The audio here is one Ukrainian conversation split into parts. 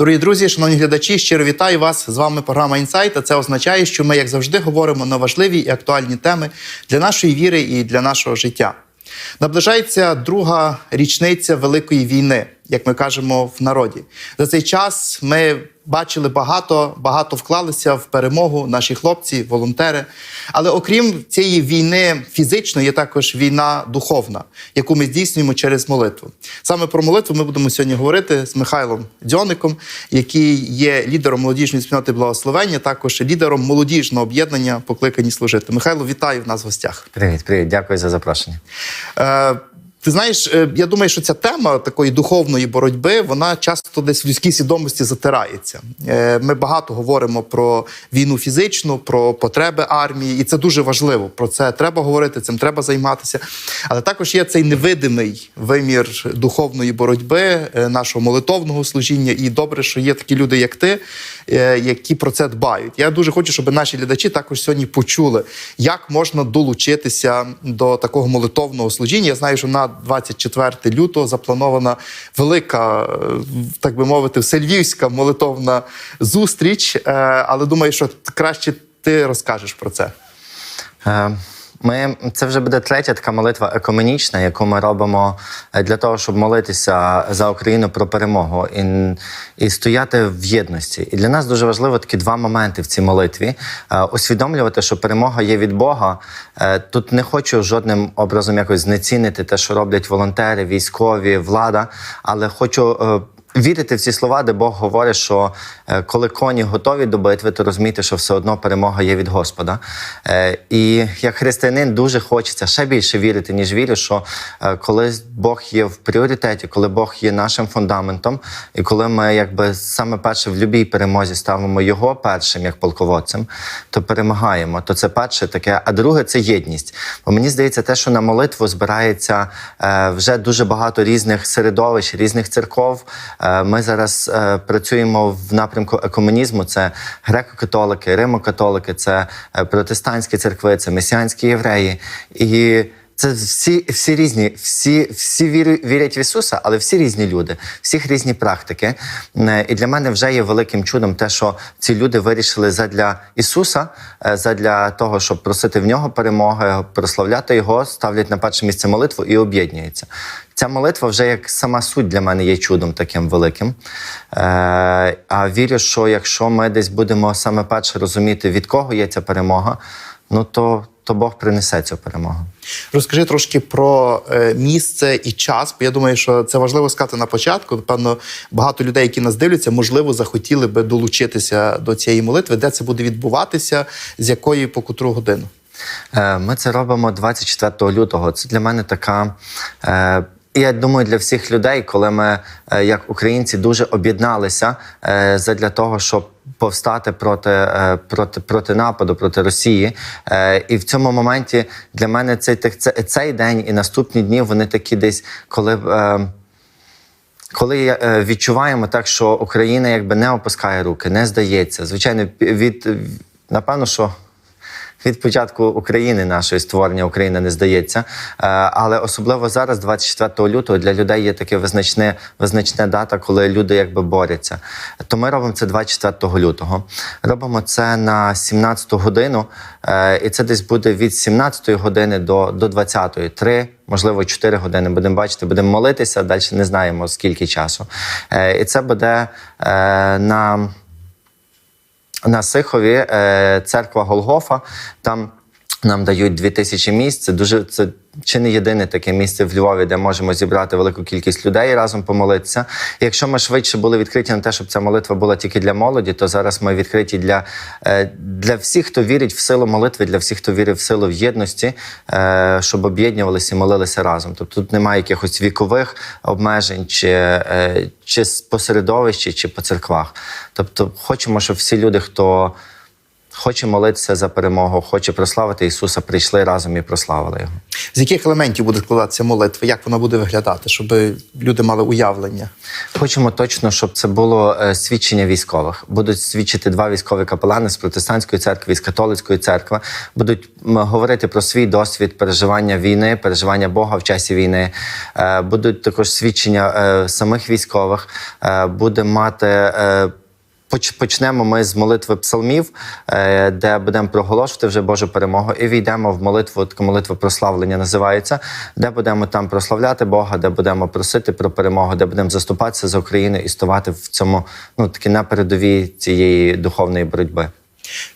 Дорогі друзі, шановні глядачі, щиро вітаю вас. З вами програма «Інсайт». Це означає, що ми, як завжди, говоримо на важливі і актуальні теми для нашої віри і для нашого життя. Наближається друга річниця Великої війни, як ми кажемо в народі. За цей час ми бачили багато, багато вклалися в перемогу наші хлопці, волонтери. Але окрім цієї війни фізичної, є також війна духовна, яку ми здійснюємо через молитву. Саме про молитву ми будемо сьогодні говорити з Михайлом Дзьоником, який є лідером молодіжної спільноти благословення, також лідером молодіжного об'єднання Покликані служити. Михайло, вітаю в нас в гостях. Привіт, привіт, дякую за запрошення. Е, ти знаєш, е, я думаю, що ця тема такої духовної боротьби вона часто десь в людській свідомості затирається. Е, Ми багато говоримо про війну фізичну, про потреби армії, і це дуже важливо. Про це треба говорити, цим треба займатися. Але також є цей невидимий вимір духовної боротьби, е, нашого молитовного служіння. І добре, що є такі люди, як ти, які про це дбають. Я дуже хочу, щоб наші глядачі також сьогодні почули, як можна долучитися до такого молитовного служіння. Я знаю, що на 24 лютого запланована велика, е, так би мовити, вселівська молитовна зустріч. Е, Але думаю, що краще ти розкажеш про це. Ми, це вже буде третя така молитва екуменічна, яку ми робимо е, для того, щоб молитися за Україну про перемогу і, і стояти в єдності. І для нас дуже важливо такі два моменти в цій молитві: Е, усвідомлювати, що перемога є від Бога. Е, Тут не хочу жодним образом якось знецінити те, що роблять волонтери, військові, влада, але хочу. Вірити в ці слова, де Бог говорить, що е, коли коні готові до битви, то розуміти, що все одно перемога є від Господа. Е, І як християнин дуже хочеться ще більше вірити, ніж вірю, що е, коли Бог є в пріоритеті, коли Бог є нашим фундаментом, і коли ми якби саме перше в будь-якій перемозі ставимо його першим як полководцем, то перемагаємо. То це перше таке. А друге це єдність. Бо мені здається, те, що на молитву збирається вже дуже багато різних середовищ, різних церков. Е, Ми зараз е, працюємо в напрямку екуменізму. Це греко-католики, римо-католики, це е, протестантські церкви, це месіанські євреї. І це всі, всі різні, всі, всі вірять в Ісуса, але всі різні люди, всіх різні практики. Е, І для мене вже є великим чудом те, що ці люди вирішили задля Ісуса, е, задля того, щоб просити в нього перемоги, прославляти Його, ставлять на перше місце молитву і об'єднуються. Ця молитва вже як сама суть для мене є чудом таким великим. Е, а вірю, що якщо ми десь будемо саме перше розуміти, від кого є ця перемога, ну то, то Бог принесе цю перемогу. Розкажи трошки про е, місце і час, бо я думаю, що це важливо сказати на початку. Напевно, багато людей, які нас дивляться, можливо, захотіли би долучитися до цієї молитви, де це буде відбуватися, з якої по котру годину. Е, Ми це робимо 24 лютого. Це для мене така. е, я думаю, для всіх людей, коли ми, як українці, дуже об'єдналися задля того, щоб повстати проти, е, проти, проти нападу, проти Росії. Е, І в цьому моменті для мене цей, цей, день і наступні дні вони такі десь, коли. е, коли відчуваємо так, що Україна якби не опускає руки, не здається. Звичайно, від напевно, що від початку України, нашої створення Україна не здається. Е, Але особливо зараз, 24 лютого, для людей є таке визначне, визначна дата, коли люди якби борються. То ми робимо це 24 лютого. Робимо це на 17 годину, е, і це десь буде від 17 години до, до 20 три. Можливо, 4 години будемо бачити, будемо молитися. Далі не знаємо скільки часу. Е, І це буде на на Сихові е, церква Голгофа. Там нам дають 2000 місць. Це дуже це чи не єдине таке місце в Львові, де можемо зібрати велику кількість людей і разом помолитися. І якщо ми швидше були відкриті на те, щоб ця молитва була тільки для молоді, то зараз ми відкриті для, е, для всіх, хто вірить в силу молитви, для всіх, хто вірить в силу в єдності, е, щоб об'єднувалися і молилися разом. Тобто тут немає якихось вікових обмежень, чи, е, чи по середовищі, чи по церквах. Тобто, хочемо, щоб всі люди, хто хоче молитися за перемогу, хоче прославити Ісуса, прийшли разом і прославили Його. З яких елементів буде складатися молитва? Як вона буде виглядати, щоб люди мали уявлення? Хочемо точно, щоб це було е, свідчення військових. Будуть свідчити два військові капелани з протестантської церкви і з католицької церкви. Будуть говорити про свій досвід переживання війни, переживання Бога в часі війни. Е, Будуть також свідчення е, самих військових. Буде мати. Поч- Почнемо ми з молитви псалмів, е, де будемо проголошувати вже Божу перемогу, і війдемо в молитву, така молитва прославлення називається, де будемо там прославляти Бога, де будемо просити про перемогу, де будемо заступатися за Україну і ставати в цьому ну такі на передовій цієї духовної боротьби.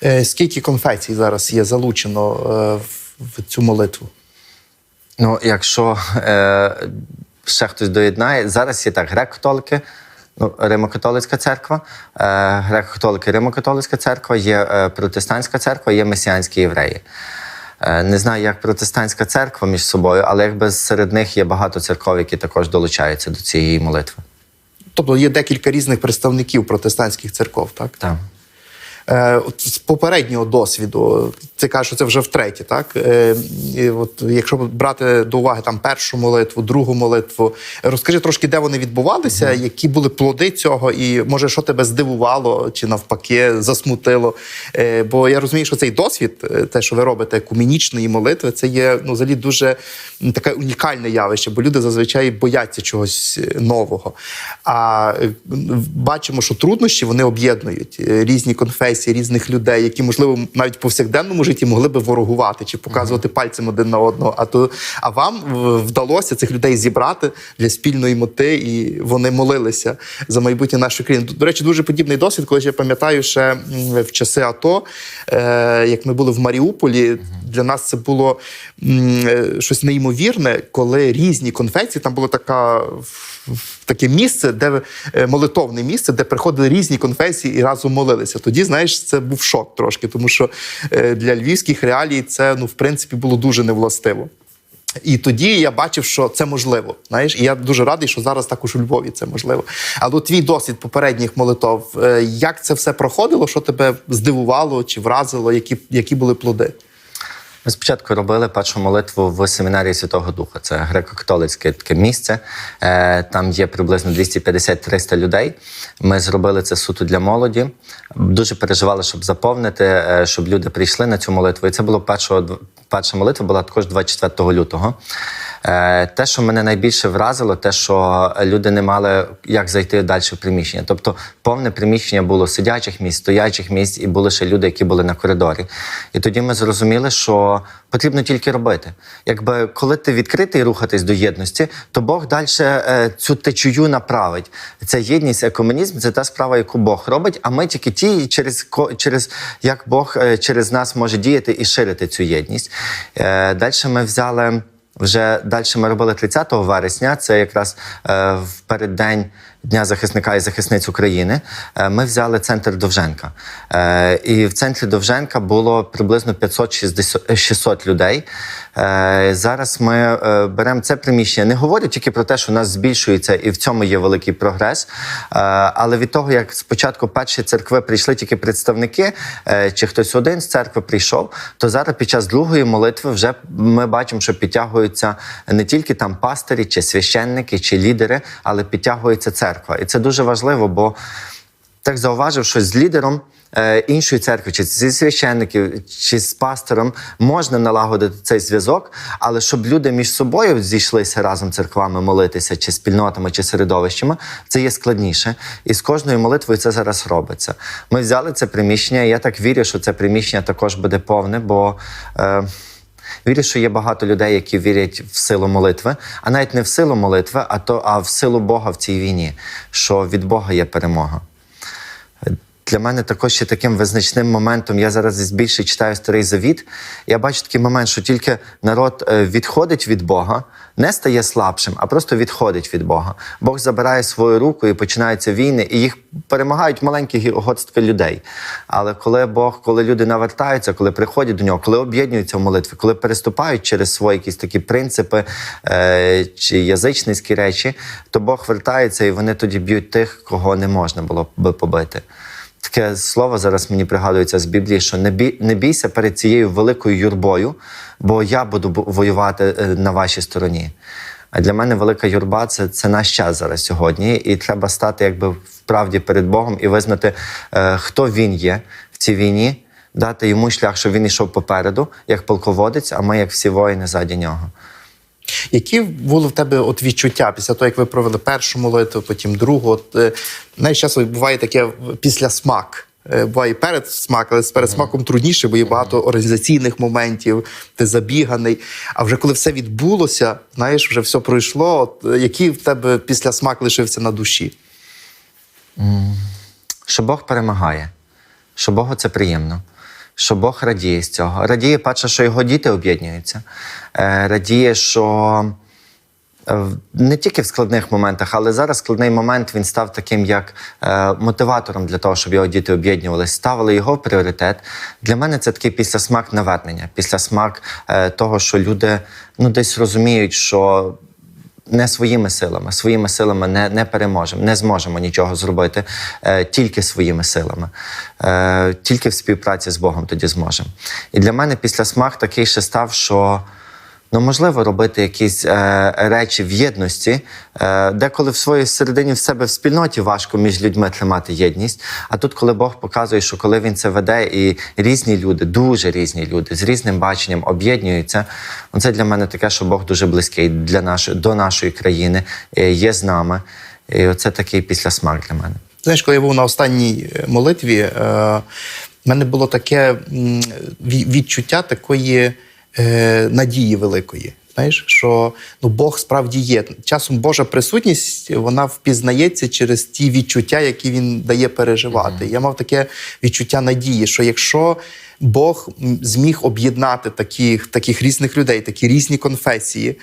Е, Скільки конфесій зараз є залучено е, в- цю молитву? Ну, якщо е, ще хтось доєднає, зараз є так: греко-католики, ну, Римо-католицька церква, е, греко-католики, Римо-католицька церква, є е, протестантська церква, є месіанські євреї. Е, не знаю, як протестантська церква між собою, але якби серед них є багато церков, які також долучаються до цієї молитви. Тобто є декілька різних представників протестантських церков, так? Так. Е, от з попереднього досвіду, ти кажеш, що це вже втретє, так? Е, і от, якщо брати до уваги там першу молитву, другу молитву, розкажи трошки, де вони відбувалися, які були плоди цього, і може, що тебе здивувало чи навпаки засмутило. Е, бо я розумію, що цей досвід, те, що ви робите, екумінічної молитви, це є ну, взагалі дуже таке унікальне явище, бо люди зазвичай бояться чогось нового. А бачимо, що труднощі вони об'єднують різні конфесії, різних людей, які, можливо, навіть в повсякденному житті могли би ворогувати чи показувати пальцем один на одного. А то а вам вдалося цих людей зібрати для спільної мети, і вони молилися за майбутнє нашої країни. До речі, дуже подібний досвід, коли я пам'ятаю, ще в часи АТО, е, як ми були в Маріуполі, для нас це було е, щось неймовірне, коли різні конфесії, там було така таке місце, де е, молитовне місце, де приходили різні конфесії і разом молилися. Тоді, знаєш, це був шок трошки, тому що е, для львівських реалій це ну в принципі було дуже невластиво. І тоді я бачив, що це можливо. Знаєш, і я дуже радий, що зараз також у Львові це можливо. Але твій досвід попередніх молитов, е, як це все проходило, що тебе здивувало чи вразило, які, які були плоди? Ми спочатку робили першу молитву в семінарії Святого Духа. Це греко-католицьке таке місце. Е, Там є приблизно 250-300 людей. Ми зробили це суто для молоді. Дуже переживали, щоб заповнити, е, щоб люди прийшли на цю молитву. І це було першого, перша молитва була також 24 лютого. Е, Те, що мене найбільше вразило, те, що люди не мали як зайти далі в приміщення. Тобто повне приміщення було сидячих місць, стоячих місць, і були ще люди, які були на коридорі. І тоді ми зрозуміли, що потрібно тільки робити. Якби коли ти відкритий рухатись до єдності, то Бог далі е, цю течію направить. Це єдність, екуменізм це та справа, яку Бог робить. А ми тільки ті, через через як Бог е, через нас може діяти і ширити цю єдність. Далі ми взяли. Вже далі ми робили 30 вересня, це якраз е, в переддень Дня захисника і захисниць України. Е, ми взяли центр Довженка. Е, і в центрі Довженка було приблизно 500-600 людей. Е, зараз ми беремо це приміщення. Не говорю тільки про те, що у нас збільшується, і в цьому є великий прогрес. Але від того, як спочатку перші церкви прийшли тільки представники, чи хтось один з церкви прийшов, то зараз під час другої молитви вже ми бачимо, що підтягуються не тільки там пастирі, чи священники, чи лідери, але підтягується церква. І це дуже важливо, бо так зауважив, що з лідером е, іншої церкви, чи зі священників, чи з пастором можна налагодити цей зв'язок, але щоб люди між собою зійшлися разом церквами молитися, чи спільнотами, чи середовищами, це є складніше. І з кожною молитвою це зараз робиться. Ми взяли це приміщення. і Я так вірю, що це приміщення також буде повне, бо. Е, Вірю, що є багато людей, які вірять в силу молитви, а навіть не в силу молитви, а то а в силу Бога в цій війні, що від Бога є перемога. Для мене також є таким визначним моментом. Я зараз більше читаю старий завіт. Я бачу такий момент, що тільки народ е, відходить від Бога, не стає слабшим, а просто відходить від Бога. Бог забирає свою руку і починаються війни, і їх перемагають маленькі горстки людей. Але коли Бог, коли люди навертаються, коли приходять до нього, коли об'єднуються в молитві, коли переступають через свої якісь такі принципи е, чи язичницькі речі, то Бог вертається і вони тоді б'ють тих, кого не можна було би побити. Таке слово зараз мені пригадується з Біблії, що не, бій, не бійся перед цією великою юрбою, бо я буду воювати е, на вашій стороні. А для мене велика юрба це, це наш час зараз сьогодні, і треба стати якби вправді перед Богом і визнати, е, хто він є в цій війні, дати йому шлях, щоб він йшов попереду, як полководець, а ми, як всі воїни, ззаді нього. Які були в тебе от відчуття після того, як ви провели першу молитву, потім другу? От, е, знаєш, часом буває таке після смак. Е, Буває і перед смак, але з перед смаком трудніше, бо є багато організаційних моментів, ти забіганий. А вже коли все відбулося, знаєш, вже все пройшло. От, е, який в тебе після смак лишився на душі? що Бог перемагає, що Богу це приємно, що Бог радіє з цього. Радіє, перше, що його діти об'єднуються. Е, Радіє, що е, не тільки в складних моментах, але зараз складний момент він став таким як е, мотиватором для того, щоб його діти об'єднувалися, ставили його в пріоритет. Для мене це такий післясмак навернення, післясмак того, що люди ну, десь розуміють, що не своїми силами, своїми силами не, не переможемо, не зможемо нічого зробити е, тільки своїми силами, е, тільки в співпраці з Богом тоді зможемо. І для мене після смак такий ще став, що ну, можливо робити якісь е, речі в єдності, е, деколи в своїй середині в себе в спільноті важко між людьми тримати єдність. А тут, коли Бог показує, що коли він це веде, і різні люди, дуже різні люди з різним баченням об'єднуються, ну, це для мене таке, що Бог дуже близький для нашої, до нашої країни, е, є з нами. І оце такий післясмак для мене. Знаєш, коли я був на останній е, молитві, е, в мене було таке відчуття такої е, надії великої. Знаєш, що ну Бог справді є. Часом Божа присутність вона впізнається через ті відчуття, які він дає переживати. Я мав таке відчуття надії, що якщо Бог зміг об'єднати таких, таких різних людей, такі різні конфесії,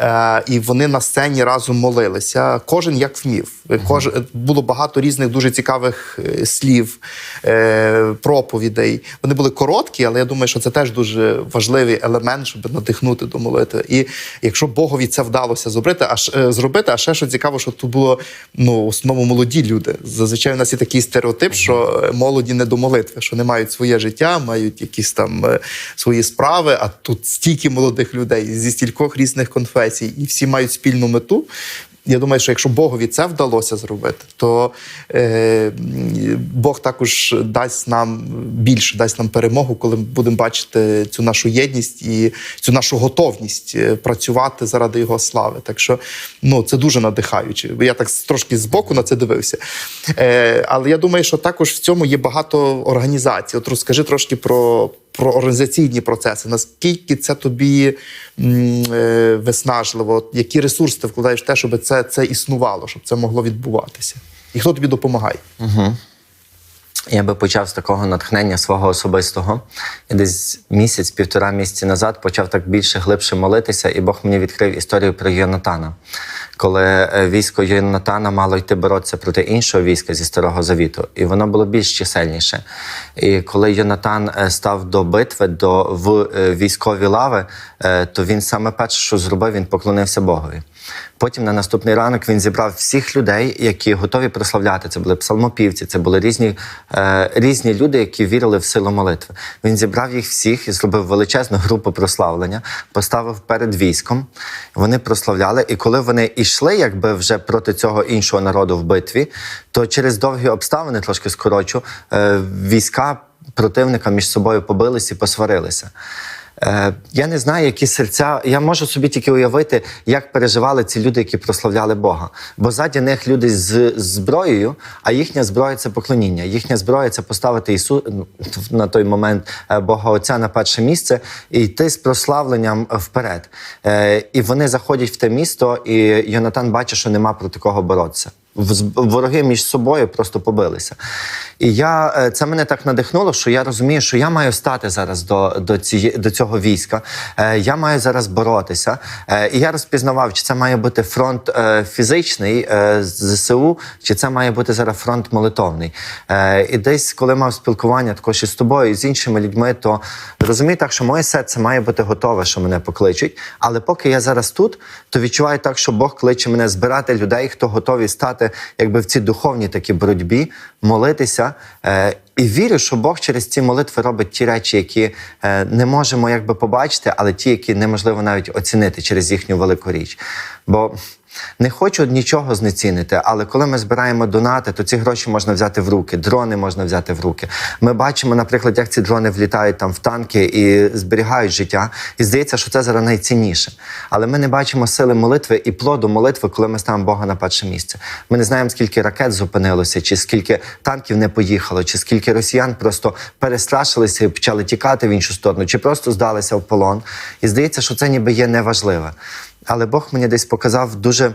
е, і вони на сцені разом молилися. Кожен як вмів. Кож... Було багато різних дуже цікавих е, слів, е, проповідей. Вони були короткі, але я думаю, що це теж дуже важливий елемент, щоб надихнути до молитви. І якщо Богові це вдалося зробити, а ш- е, зробити, а ще що цікаво, що тут було ну, в основному молоді люди. Зазвичай у нас є такий стереотип, що е, молоді не до молитви, що не мають своє життя, мають якісь там е, свої справи. А тут стільки молодих людей зі стількох різних конфесій, і всі мають спільну мету. Я думаю, що якщо Богові це вдалося зробити, то е, Бог також дасть нам більше, дасть нам перемогу, коли ми будемо бачити цю нашу єдність і цю нашу готовність е, працювати заради його слави. Так що ну, це дуже надихаюче. Я так трошки збоку на це дивився. Е, але я думаю, що також в цьому є багато організацій. От розкажи трошки про. Про організаційні процеси, наскільки це тобі е, виснажливо, які ресурси ти вкладаєш в те, щоб це, це існувало, щоб це могло відбуватися? І хто тобі допомагає? Я би почав з такого натхнення свого особистого. Я десь місяць, півтора місяці назад почав так більше глибше молитися, і Бог мені відкрив історію про Йонатана. Коли е, військо Йонатана мало йти боротися проти іншого війська зі Старого Завіту, і воно було більш чисельніше. І коли Йонатан е, став до битви до, в е, військові лави, то він саме перше, що зробив, він поклонився Богові. Потім на наступний ранок він зібрав всіх людей, які готові прославляти. Це були псалмопівці, це були різні, е, різні люди, які вірили в силу молитви. Він зібрав їх всіх і зробив величезну групу прославлення, поставив перед військом. Вони прославляли. І коли вони йшли, якби вже проти цього іншого народу в битві, то через довгі обставини, трошки скорочу, е, війська противника між собою побились і посварилися. Е, я не знаю, які серця. Я можу собі тільки уявити, як переживали ці люди, які прославляли Бога. Бо ззаді них люди з зброєю, а їхня зброя це поклоніння. Їхня зброя це поставити Ісу ну, на той момент е, Бога Отця на перше місце і йти з прославленням вперед. Е, І вони заходять в те місто, і Йонатан бачить, що нема проти кого боротися. Вороги між собою просто побилися. І я, е, це мене так надихнуло, що я розумію, що я маю стати зараз до, до, ціє, до цього війська. Е, Я маю зараз боротися. Е, І я розпізнавав, чи це має бути фронт е, фізичний е, ЗСУ, чи це має бути зараз фронт молитовний. Е, І десь, коли мав спілкування також із тобою, і з іншими людьми, то розумію так, що моє серце має бути готове, що мене покличуть. Але поки я зараз тут, то відчуваю так, що Бог кличе мене збирати людей, хто готові стати стояти якби в цій духовній такій боротьбі, молитися. Е, і вірю, що Бог через ці молитви робить ті речі, які е, не можемо якби побачити, але ті, які неможливо навіть оцінити через їхню велику річ. Бо не хочу нічого знецінити, але коли ми збираємо донати, то ці гроші можна взяти в руки, дрони можна взяти в руки. Ми бачимо, наприклад, як ці дрони влітають там в танки і зберігають життя. І здається, що це зараз найцінніше. Але ми не бачимо сили молитви і плоду молитви, коли ми ставимо Бога на перше місце. Ми не знаємо, скільки ракет зупинилося, чи скільки танків не поїхало, чи скільки росіян просто перестрашилися і почали тікати в іншу сторону, чи просто здалися в полон. І здається, що це ніби є неважливе. Але Бог мені десь показав дуже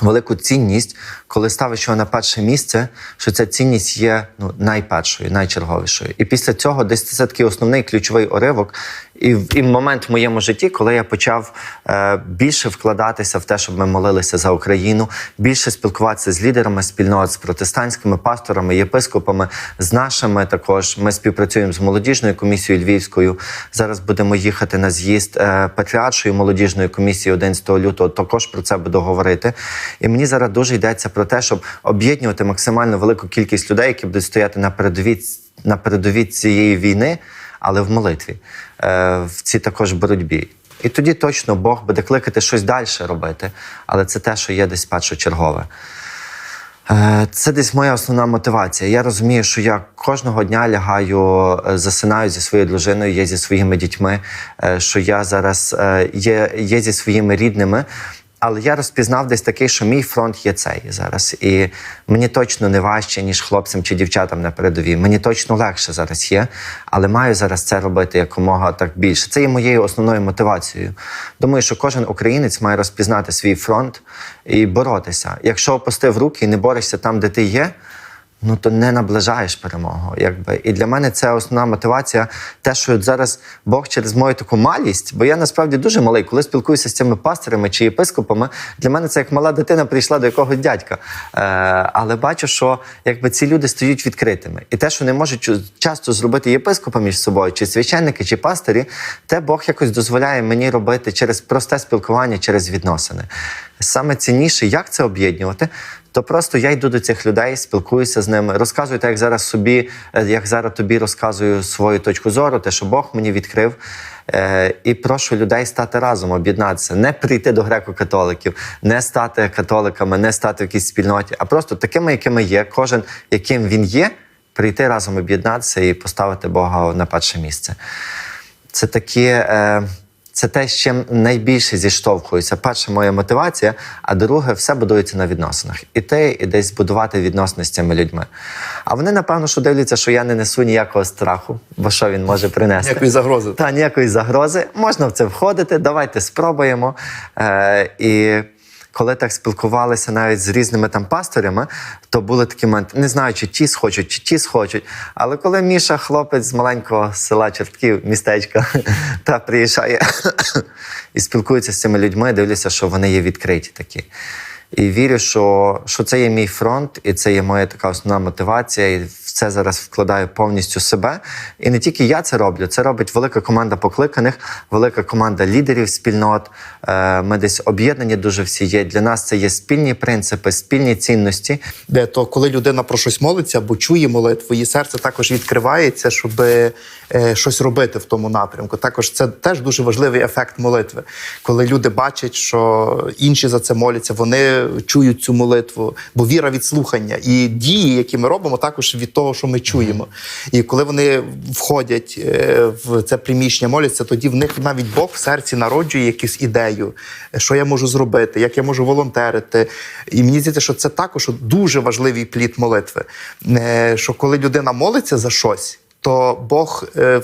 велику цінність, коли ставиш його на перше місце, що ця цінність є ну, найпершою, найчерговішою. І після цього десь це такий основний ключовий уривок. І і момент в моєму житті, коли я почав е, більше вкладатися в те, щоб ми молилися за Україну, більше спілкуватися з лідерами спільнот, з протестантськими пасторами, єпископами, з нашими також. Ми співпрацюємо з молодіжною комісією Львівською. Зараз будемо їхати на з'їзд е, патріаршої молодіжної комісії 11 лютого. Також про це буду говорити. І мені зараз дуже йдеться про те, щоб об'єднувати максимально велику кількість людей, які будуть стояти на передовій на передовій цієї війни, але в молитві, е, в цій також боротьбі. І тоді точно Бог буде кликати щось далі робити, але це те, що є десь першочергове. Е, Це десь моя основна мотивація. Я розумію, що я кожного дня лягаю, е, засинаю зі своєю дружиною, є зі своїми дітьми, що я зараз є, є зі своїми рідними. Але я розпізнав десь такий, що мій фронт є цей зараз. І мені точно не важче, ніж хлопцям чи дівчатам на передовій. Мені точно легше зараз є, але маю зараз це робити якомога так більше. Це є моєю основною мотивацією. Думаю, що кожен українець має розпізнати свій фронт і боротися. Якщо опустив руки і не борешся там, де ти є. Ну то не наближаєш перемогу, якби і для мене це основна мотивація. Те, що зараз Бог через мою таку малість, бо я насправді дуже малий, коли спілкуюся з цими пастирами чи єпископами, для мене це як мала дитина прийшла до якогось дядька. Е, але бачу, що якби ці люди стають відкритими, і те, що не можуть часто зробити єпископи між собою, чи священники, чи пастирі, те Бог якось дозволяє мені робити через просте спілкування, через відносини. Саме цінніше, як це об'єднувати, то просто я йду до цих людей, спілкуюся з ними, розказую так, як зараз собі, е, як зараз тобі розказую свою точку зору, те, що Бог мені відкрив. Е, і прошу людей стати разом, об'єднатися, не прийти до греко-католиків, не стати католиками, не стати в якійсь спільноті, а просто такими, якими є, кожен яким він є, прийти разом об'єднатися і поставити Бога на перше місце. Це такі. Е, це те, з чим найбільше зіштовхуюся. Перша моя мотивація, а друге, все будується на відносинах. І те, і десь будувати відносини з цими людьми. А вони, напевно, що дивляться, що я не несу ніякого страху, бо що він може принести. Ніякої загрози. Та ніякої загрози. Можна в це входити. Давайте спробуємо. Е, і коли так спілкувалися навіть з різними там пасторями, то були такі моменти, не знаю, чи ті схочуть, чи ті схочуть. Але коли Міша, хлопець з маленького села Чертків, містечка, та приїжджає і спілкується з цими людьми, дивлюся, що вони є відкриті такі. І вірю, що, що це є мій фронт, і це є моя така основна мотивація. І це зараз вкладаю повністю себе. І не тільки я це роблю, це робить велика команда покликаних, велика команда лідерів спільнот. Е, Ми десь об'єднані дуже всі є. Для нас це є спільні принципи, спільні цінності. Де то, коли людина про щось молиться або чує молитву, її серце також відкривається, щоб е, щось робити в тому напрямку. Також це теж дуже важливий ефект молитви. Коли люди бачать, що інші за це моляться, вони чують цю молитву, бо віра від слухання і дії, які ми робимо, також від того, що ми чуємо. І коли вони входять е, в це приміщення, моляться, тоді в них навіть Бог в серці народжує якусь ідею, що я можу зробити, як я можу волонтерити. І мені здається, що це також дуже важливий плід молитви. Е, Що коли людина молиться за щось. То Бог е,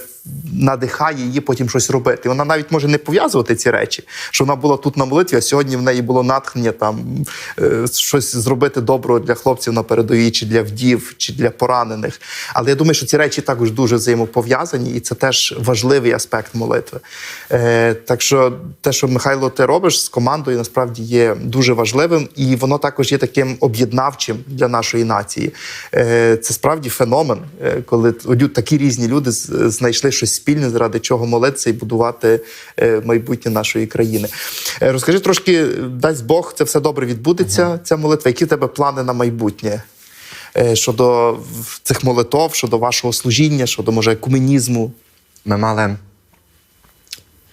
надихає її потім щось робити. Вона навіть може не пов'язувати ці речі, що вона була тут на молитві, а сьогодні в неї було натхнення там е, щось зробити доброго для хлопців на передовій, чи для вдів, чи для поранених. Але я думаю, що ці речі також дуже взаємопов'язані, і це теж важливий аспект молитви. Е, так що те, що Михайло, ти робиш з командою, насправді є дуже важливим, і воно також є таким об'єднавчим для нашої нації. Е, це справді феномен, е, коли такі різні люди знайшли щось спільне, заради чого молитися і будувати е, майбутнє нашої країни. Е, Розкажи трошки, дасть Бог, це все добре відбудеться, ця молитва. Які в тебе плани на майбутнє? Е, Щодо цих молитов, щодо вашого служіння, щодо може екуменізму. Ми мали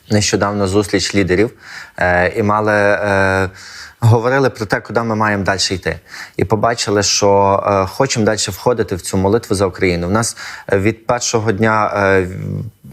нещодавно зустріч лідерів е, і мали. Е, Говорили про те, куди ми маємо далі йти, і побачили, що е, хочемо далі входити в цю молитву за Україну. У нас е, від першого дня е,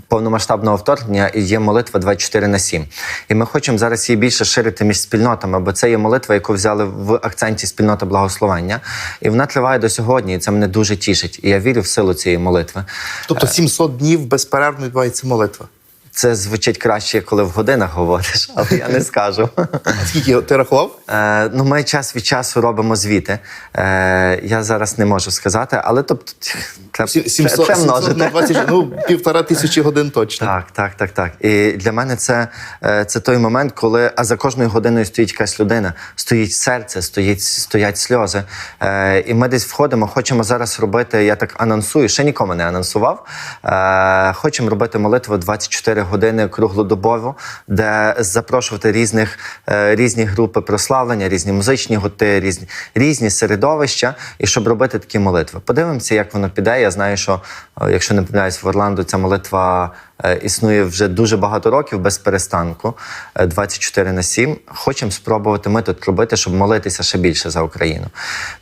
повномасштабного вторгнення є молитва 24 на 7. І ми хочемо зараз її більше ширити між спільнотами, бо це є молитва, яку взяли в акценті спільнота благословення. І вона триває до сьогодні, і це мене дуже тішить. І я вірю в силу цієї молитви. Тобто 700 днів безперервно відбувається молитва. Це звучить краще, коли в годинах говориш, але я не скажу. А скільки ти рахував? Е, ну, ми час від часу робимо звіти. Е, я зараз не можу сказати, але тобто треба, 700, треба множити. на 20, ну, півтора тисячі годин точно. Так, так, так, так. І для мене це, е, це той момент, коли а за кожною годиною стоїть якась людина, стоїть серце, стоїть, стоять сльози. Е, І ми десь входимо, хочемо зараз робити. Я так анонсую, ще нікому не анонсував. Е, Хочемо робити молитву 24 години круглодобово, де запрошувати різних е, різні групи прославлення, різні музичні гурти, різні різні середовища, і щоб робити такі молитви. Подивимося, як воно піде. Я знаю, що е, якщо не помиляюсь, в Орландо ця молитва існує вже дуже багато років без перестанку, е, 24 на 7. Хочемо спробувати ми тут робити, щоб молитися ще більше за Україну.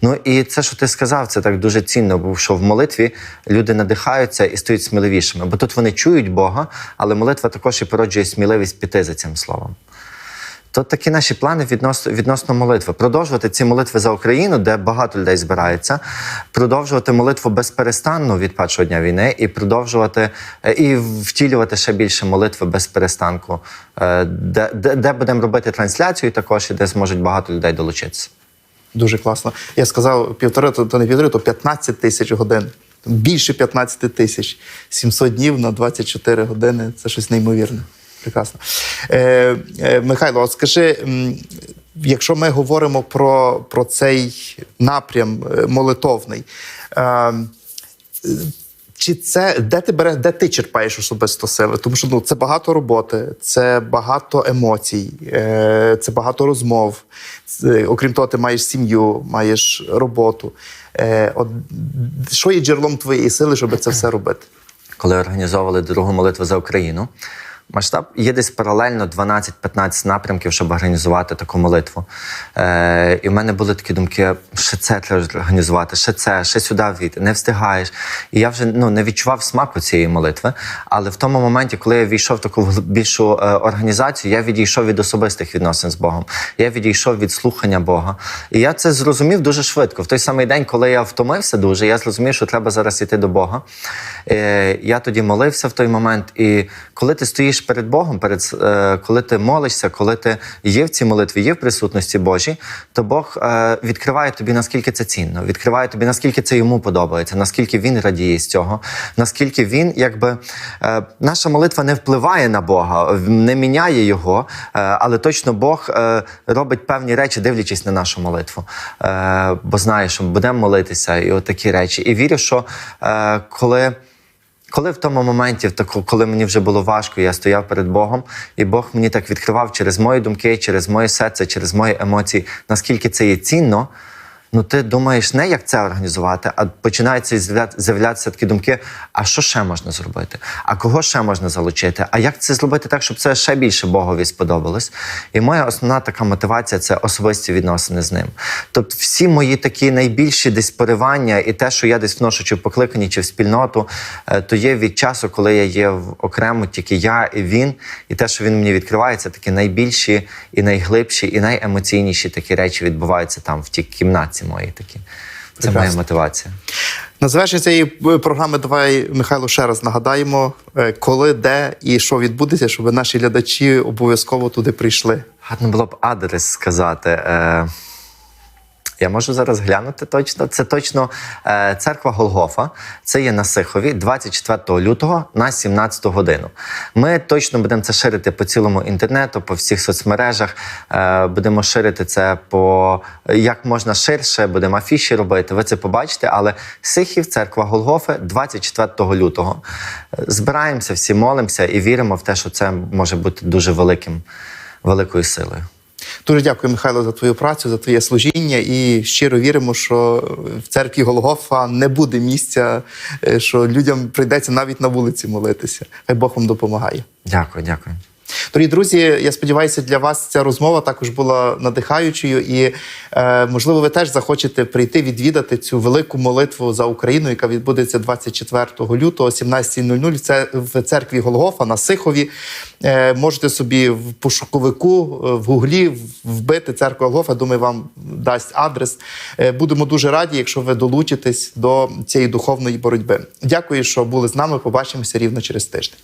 Ну і це, що ти сказав, це так дуже цінно, бо що в молитві люди надихаються і стають сміливішими. Бо тут вони чують Бога, але молитва також і породжує сміливість піти за цим словом. То такі наші плани відносно, відносно молитви. Продовжувати ці молитви за Україну, де багато людей збирається, продовжувати молитву безперестанно від першого дня війни, і продовжувати е, і втілювати ще більше молитви без перестанку, е, де, де, де будемо робити трансляцію, також і де зможуть багато людей долучитися. Дуже класно. Я сказав півтори, то, то не півтори, то 15 тисяч годин. Більше 15 тисяч. 700 днів на 24 години. Це щось неймовірне. Прекрасно. Е, е, Михайло, от скажи, якщо ми говоримо про, про цей напрям е, молитовний, е, чи це де ти береш, де ти черпаєш особисто сили? Тому що ну це багато роботи, це багато емоцій, е, це багато розмов. Це, окрім того, ти маєш сім'ю, маєш роботу. Е, от що є джерелом твоєї сили, щоб це все робити? коли організовували другу молитву за Україну. Масштаб є десь паралельно 12-15 напрямків, щоб організувати таку молитву. Е, і в мене були такі думки: ще це треба організувати, ще це, ще сюди війти, не встигаєш. І я вже ну, не відчував смаку цієї молитви. Але в тому моменті, коли я війшов в таку більшу е, організацію, я відійшов від особистих відносин з Богом. Я відійшов від слухання Бога. І я це зрозумів дуже швидко. В той самий день, коли я втомився дуже, я зрозумів, що треба зараз йти до Бога. Е, я тоді молився в той момент. І коли ти стоїш перед Богом, перед, е, коли ти молишся, коли ти є в цій молитві, є в присутності Божій, то Бог е, відкриває тобі, наскільки це цінно, відкриває тобі, наскільки це йому подобається, наскільки він радіє з цього, наскільки він, якби е, наша молитва не впливає на Бога, не міняє його, але точно Бог робить певні речі, дивлячись на нашу молитву. Бо знає, що будемо молитися, і от такі речі. І вірю, що коли. Коли в тому моменті, коли мені вже було важко, я стояв перед Богом, і Бог мені так відкривав через мої думки, через моє серце, через мої емоції, наскільки це є цінно. Ну, ти думаєш не як це організувати, а починаються з'являтися такі думки: а що ще можна зробити? А кого ще можна залучити? А як це зробити так, щоб це ще більше Богові сподобалось? І моя основна така мотивація це особисті відносини з ним. Тобто, всі мої такі найбільші десь поривання, і те, що я десь вношу чи в покликанні, чи в спільноту, е, то є від часу, коли я є в окремо, тільки я і він, і те, що він мені відкриває, це такі найбільші і найглибші, і найемоційніші такі речі відбуваються там, в тій моїй такі. Це моя мотивація. На завершення цієї е, програми давай, Михайло, ще раз нагадаємо, е, коли, де і що відбудеться, щоб наші глядачі обов'язково туди прийшли. Гарно було б адрес сказати. Я можу зараз глянути точно. Це точно е, церква Голгофа. Це є на Сихові 24 лютого на 17 годину. Ми точно будемо це ширити по цілому інтернету, по всіх соцмережах. Е, будемо ширити це по як можна ширше, будемо афіші робити. Ви це побачите. Але Сихів, церква Голгофи, 24 лютого. Збираємося, всі молимося і віримо в те, що це може бути дуже великим, великою силою. Дуже дякую, Михайло, за твою працю, за твоє служіння. І щиро віримо, що в церкві Голгофа не буде місця, е, що людям прийдеться навіть на вулиці молитися. Хай Бог вам допомагає. Дякую, дякую. Дорогі друзі, я сподіваюся, для вас ця розмова також була надихаючою, і е, можливо, ви теж захочете прийти відвідати цю велику молитву за Україну, яка відбудеться 24 лютого, о 17.00 в це- в церкві Голгофа на Сихові. Е, можете собі в пошуковику е, в гуглі вбити церкву Голгофа. Думаю, вам дасть адрес. Будемо дуже раді, якщо ви долучитесь до цієї духовної боротьби. Дякую, що були з нами. Побачимося рівно через тиждень.